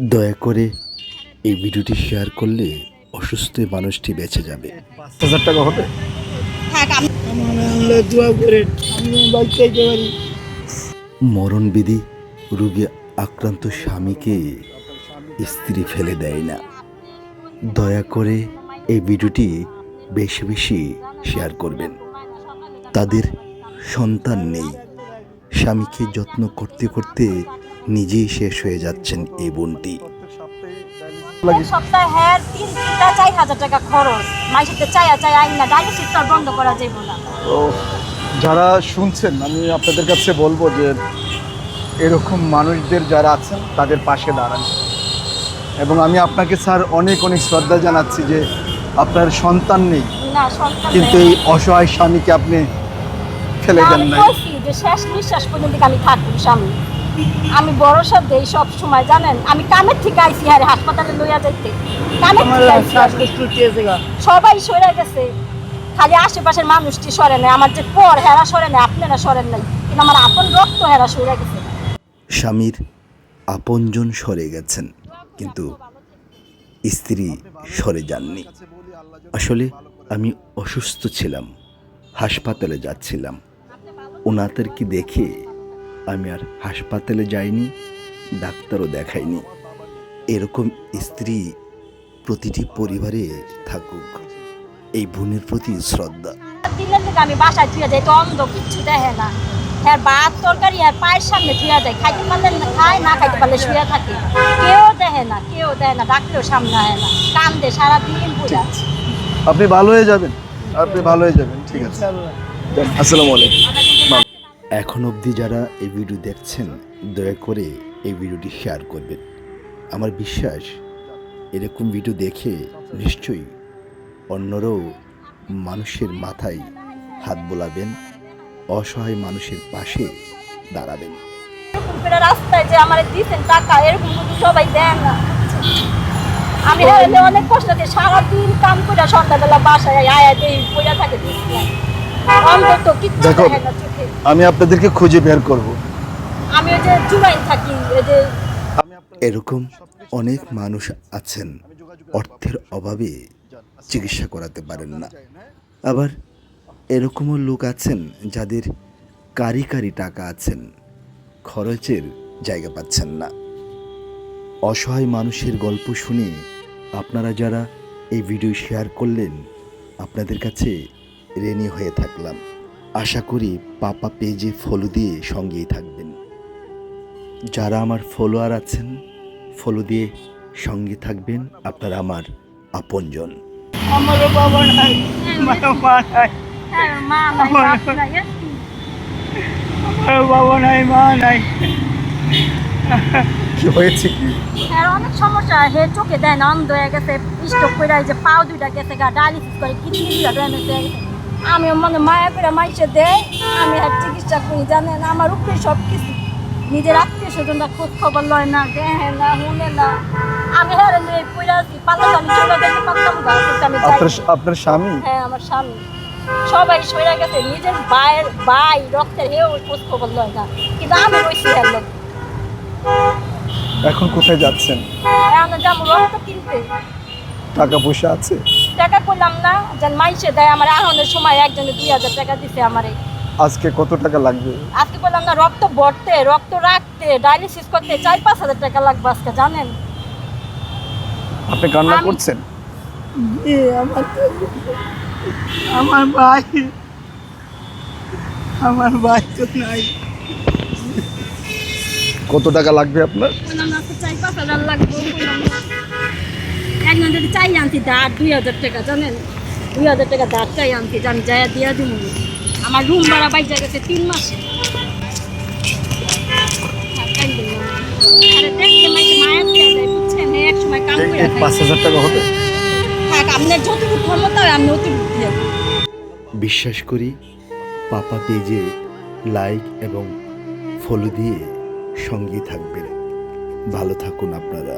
দয়া করে এই ভিডিওটি শেয়ার করলে অসুস্থ মানুষটি বেঁচে যাবে। হাজার টাকা হবে? মরণবিধি রোগী আক্রান্ত স্বামীকে স্ত্রী ফেলে দেয় না। দয়া করে এই ভিডিওটি বেশি বেশি শেয়ার করবেন। তাদের সন্তান নেই। স্বামীকে যত্ন করতে করতে নিজেই শেষ হয়ে যাচ্ছেন এই বোনটি। সপ্তাহে হ্যাঁ তিন চার হাজার টাকা খরচ। চাই আইন না ডায়ালিসিস বন্ধ করা যাইব না। যারা শুনছেন আমি আপনাদের কাছে বলব যে এরকম মানুষদের যারা আছেন তাদের পাশে দাঁড়ান। এবং আমি আপনাকে স্যার অনেক অনেক শ্রদ্ধা জানাচ্ছি যে আপনার সন্তান নেই। কিন্তু এই অসহায় স্বামীকে আপনি ফেলে দেন নাই। শেষ নিঃশ্বাস পর্যন্ত আমি থাকব স্বামী। আমি ভরসা দেই সব সময় জানেন? আমি কামের থেকে আইসি হারে হাসপাতালে লইয়া যাইতে। কামের থেকে সবাই সরে গেছে। খালি আশেপাশের মানুষটি সরে নাই। আমার যে পর হেরা সরে নাই আপনারা সরেন নাই। কিন্তু আমার আপন রক্ত হেরা সরে গেছে। স্বামীর আপনজন সরে গেছেন কিন্তু স্ত্রী সরে যাননি। আসলে আমি অসুস্থ ছিলাম হাসপাতালে যাচ্ছিলাম। ওনাদেরকে দেখে আমি আর হাসপাতালে যাইনি ডাক্তারও দেখাইনি। এরকম স্ত্রী প্রতিটি পরিবারে থাকুক এই বোনের প্রতি শ্রদ্ধা। দিনের থেকে আমি বাসায় ধুয়ে যাই তো অন্ধ কিচ্ছু দেখে না। হ্যাঁ ভাত তরকারি আর পায়ের সামনে ধুয়ে যায় খাইতে পারলে খায় না খাইতে পারলে শুয়ে থাকে। কেউ দেখে না কেউ দেখে না ডাক্তারও সামনে হয় না কান্দে সারাদিন পুরা আপনি ভালো হয়ে যাবেন আপনি ভালো হয়ে যাবেন ঠিক আছে। আসসালামু আলাইকুম। এখন অবধি যারা এই ভিডিও দেখছেন দয়া করে এই ভিডিওটি শেয়ার করবেন। আমার বিশ্বাস এরকম ভিডিও দেখে নিশ্চয়ই অন্যরাও মানুষের মাথায় হাত বোলাবেন অসহায় মানুষের পাশে দাঁড়াবেন। রাস্তায় যে আমার দিচ্ছেন টাকা এরকম সবাই দেন না। আমি অনেক কষ্ট সারাদিন কাম করে সন্ধ্যাবেলা বাসায় আয়া দেই পইরা থাকে দিচ্ছি অন্তত কিচ্ছু দেখো। আমি আপনাদেরকে খুঁজে বের করব। আমি যে থাকি যে এরকম অনেক মানুষ আছেন অর্থের অভাবে চিকিৎসা করাতে পারেন না। আবার এরকমও লোক আছেন যাদের কারি কারি টাকা আছেন খরচের জায়গা পাচ্ছেন না। অসহায় মানুষের গল্প শুনে আপনারা যারা এই ভিডিও শেয়ার করলেন আপনাদের কাছে ঋণী হয়ে থাকলাম। আশা করি পাপা পেজে ফলো দিয়ে সঙ্গেই থাকবেন। যারা আমার ফলোয়ার আছেন ফলো দিয়ে সঙ্গে থাকবেন আপনারা আমার আপনজন। আমার বাবা নাই মা নাই হ্যাঁ? আমার বাবা নাই মা নাই। কি হয়েছে কি? হ্যাঁ অনেক সমস্যা। হে চোখে দেয় না অন্ধ হয়ে গেছে স্টোক করে যে পাও দুইটা গেছে গা ডায়ালিসিস করে কিডনি দুইটা ড্যামেজ হয়ে গেছে। আমি মানে মায়া করে মাইসে দেয় আমি আর চিকিৎসা করি জানেন আমার উপরে সব কিছু। নিজের আত্মীয় স্বজনরা খোঁজ খবর লয় না দেখে না শুনে না। আমি হ্যাঁ নিয়ে পড়ে আছি পালা আমি চলে যেতে পারতাম না আমি আপনার স্বামী? হ্যাঁ আমার স্বামী। সবাই সরে গেছে নিজের ভাইয়ের ভাই রক্তের হেও খোঁজ খবর লয় না। কিন্তু আমি রয়েছি লোক। এখন কোথায় যাচ্ছেন? আমরা যাব রক্ত কিনতে। টাকা পয়সা আছে? টাকা করলাম না যেন মাইসে দেয় আমার আহনের সময় একজনে দুই হাজার টাকা দিছে আমারে। আজকে কত টাকা লাগবে? আজকে বললাম না রক্ত ভরতে রক্ত রাখতে ডায়ালিসিস করতে চার পাঁচ হাজার টাকা লাগবে আজকে জানেন? আপনি কান্না করছেন? আমার আমার ভাই আমার ভাই তো নাই। কত টাকা লাগবে আপনার? চার পাঁচ হাজার লাগবে। একজন যদি চাই আনছি দাঁড় দুই হাজার টাকা জানেন? দুই হাজার টাকা দাঁড় চাই আনছি আমি যাই দিয়া দিব আমার রুম ভাড়া বাইজা গেছে তিন মাসে। বিশ্বাস করি পাপা পেজে লাইক এবং ফলো দিয়ে সঙ্গে থাকবেন। ভালো থাকুন আপনারা।